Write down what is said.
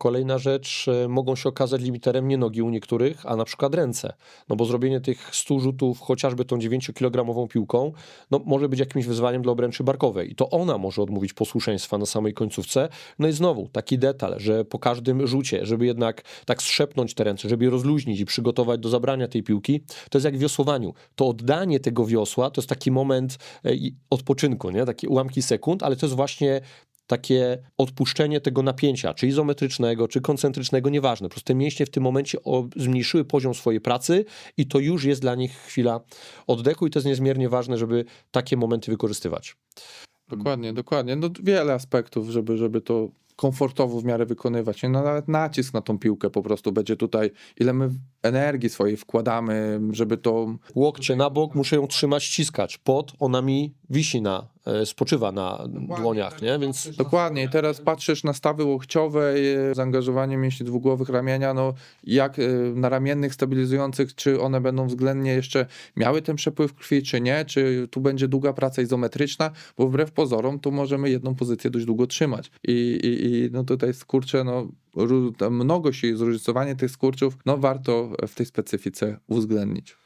Kolejna rzecz, e, mogą się okazać limiterem nie nogi u niektórych, a na przykład ręce. No bo zrobienie tych 100 rzutów chociażby tą 9-kilogramową piłką, no może być jakimś wyzwaniem dla obręczy barkowej. I to ona może odmówić posłuszeństwa na samej końcówce. No i znowu taki detal, że po każdym rzucie, żeby jednak tak strzepnąć te ręce, żeby je rozluźnić i przygotować do zabrania tej piłki, to jest jak w wiosłowaniu. To oddanie tego wiosła to jest taki moment e, odpoczynku, nie? takie ułamki sekund, ale to jest właśnie takie odpuszczenie tego napięcia, czy izometrycznego, czy koncentrycznego, nieważne. Po prostu te mięśnie w tym momencie zmniejszyły poziom swojej pracy i to już jest dla nich chwila oddechu i to jest niezmiernie ważne, żeby takie momenty wykorzystywać. Dokładnie, dokładnie. No wiele aspektów, żeby, żeby to komfortowo w miarę wykonywać. No, nawet nacisk na tą piłkę po prostu będzie tutaj, ile my energii swojej wkładamy, żeby to Łokcie na bok, muszę ją trzymać, ściskać. Pot, ona mi wisi na, e, spoczywa na dłoniach, nie? Więc Dokładnie. I teraz patrzysz na stawy łokciowe, e, zaangażowanie mięśni dwugłowych ramienia, no jak e, na ramiennych stabilizujących, czy one będą względnie jeszcze miały ten przepływ krwi, czy nie, czy tu będzie długa praca izometryczna, bo wbrew pozorom tu możemy jedną pozycję dość długo trzymać. I, i, i no tutaj skurcze, no mnogość i zróżnicowanie tych skurczów, no warto w tej specyfice uwzględnić.